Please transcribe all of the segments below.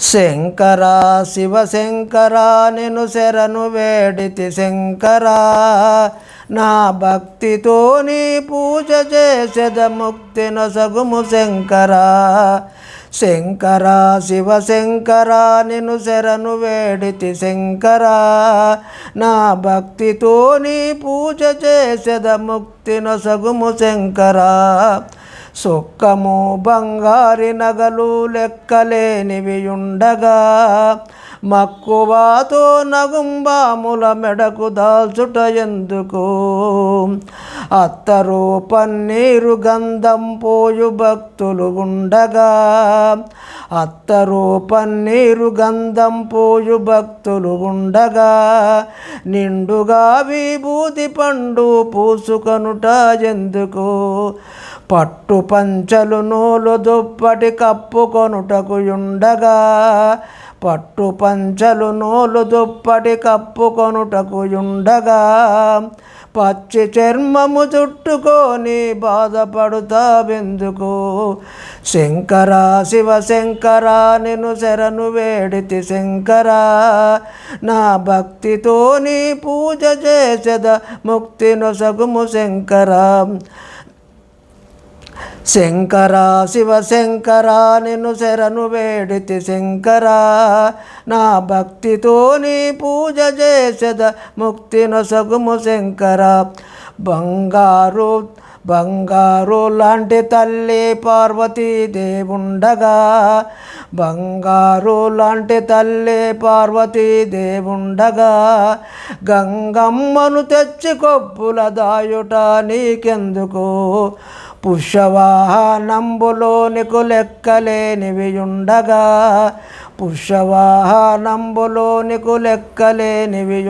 శంకర శివశంకర నేను శరణు వేడితి శంకర. నా భక్తితో నీ పూజ చేసేద ముక్తి నొసగుము శంకర. శంకర శివశంకర నేను శరణు వేడితి శంకర. నా భక్తితో నీ పూజ చేసేద ముక్తి నొసగుము శంకర. సుక్కము బంగారి నగలు లెక్కలేనివి ఉండగా మక్కువాతో నగుంబాముల మెడకు దాల్చుట ఎందుకు? అత్తరు పన్నీరు గంధం పోయు భక్తులు ఉండగా అత్తరు పన్నీరు గంధం పోయు భక్తులు ఉండగా నిండుగా విభూతి పండు పూసుకొనుట ఎందుకు? పట్టు పంచలు నూలు దుప్పటి కప్పుకొనుటకు ఉండగా పట్టు పంచలు నూలు దుప్పటి కప్పుకొనుటకు ఉండగా పచ్చి చర్మము చుట్టుకొని బాధపడుతావెందుకు? శంకర శివ శంకరా నేను శరణు వేడితి శంకరా నా భక్తితో నీ పూజ చేసెద ముక్తి నొసగుము శంకర. శంకర శివ శంకరా నిన్ను శరణు వేడితి శంకరా. నా భక్తితో నీ పూజ చేసద ముక్తి నొసగుము శంకర. బంగారు బంగారు లాంటి తల్లి పార్వతీ దేవుండగా. బంగారు లాంటి తల్లి పార్వతీ దేవుండగా. గంగమ్మను తెచ్చి కొప్పుల దాయుట నీకెందుకు? పుష్యవాహనంబులోనికు లెక్కలేనివియుండగా పుష్యవాహనంబులోనికు లెక్కలేనివి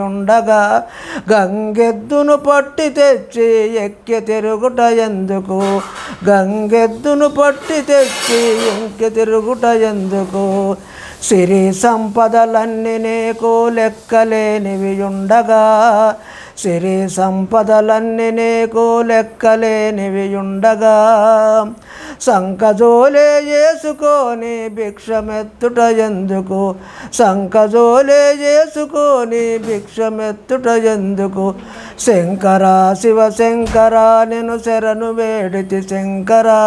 గంగెద్దును పట్టి తెచ్చి ఎక్కి తిరుగుట ఎందుకు? గంగెద్దును పట్టి తెచ్చి ఎక్కి తిరుగుట ఎందుకు? సిరి సంపదలన్నీ నీకు లెక్కలేనివి ఉండగా సిరి సంపదలన్నీ నీకు లెక్కలేనివి ఉండగా సంకజోలే చేసుకొని భిక్షమెత్తుట ఎందుకు? సంకజోలే చేసుకొని భిక్షమెత్తుట ఎందుకు? శంకరా శివ శంకరా నేను శరణు వేడితి శంకరా.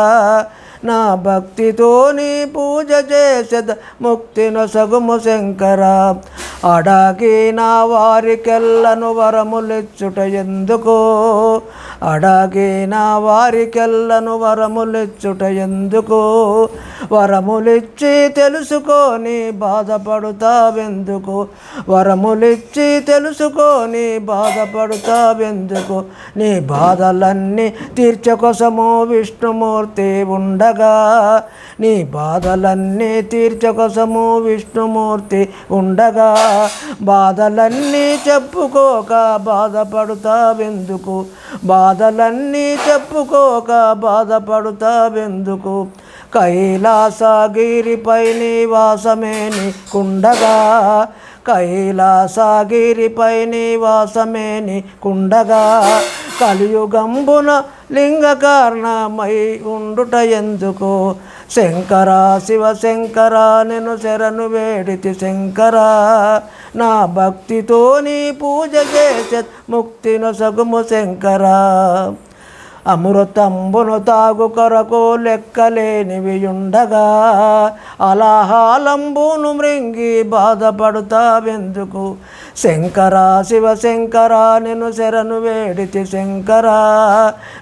నా భక్తితో నీ పూజ చేసెద ముక్తి నొసగుము శంకర అడాగిన వారికెల్లను వరములిచ్చుట ఎందుకు? అడాగిన వారికెల్లను వరములిచ్చుట ఎందుకు? వరములిచ్చి తెలుసుకొని బాధపడుతావెందుకు? వరములిచ్చి తెలుసుకొని బాధపడుతావెందుకు? నీ బాధలన్నీ తీర్చకోసము విష్ణుమూర్తి ఉండగా నీ బాధలన్నీ తీర్చకోసము విష్ణుమూర్తి ఉండగా. బాధలన్నీ చెప్పుకోక బాధపడుతావెందుకు? బాధలన్నీ చెప్పుకోక బాధపడుతావెందుకు? కైలాసగిరిపై నివాసమే నీకుండగా కైలాసగిరిపై నివాసమే నీకుండగా కలియుగంబున లింగ కారణమై ఉండుట ఎందుకు? శంకర శివ శంకర నేను శరణు వేడితి శంకర. నా భక్తితో నీ పూజ చేసే ముక్తిన సగుము శంకర. అమృతంబును తాగు కొరకు లెక్కలేనివి ఉండగా అలాహాలంబును మృంగి బాధపడుతావెందుకు? శంకరా శివ శంకరా నేను శరణు వేడితి శంకర.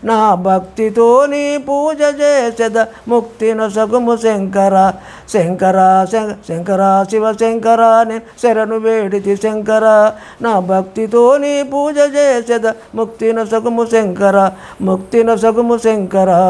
నా భక్తితో నీ పూజ చేసెద ముక్తి నొసగుము శంకర. శంకరా శంకరా శివ శంకరా నేను శరణు వేడితి శంకర. నా భక్తితో నీ పూజ చేసెద ముక్తి నొసగుము శంకర. ముక్తి నొసగుము శంకరా.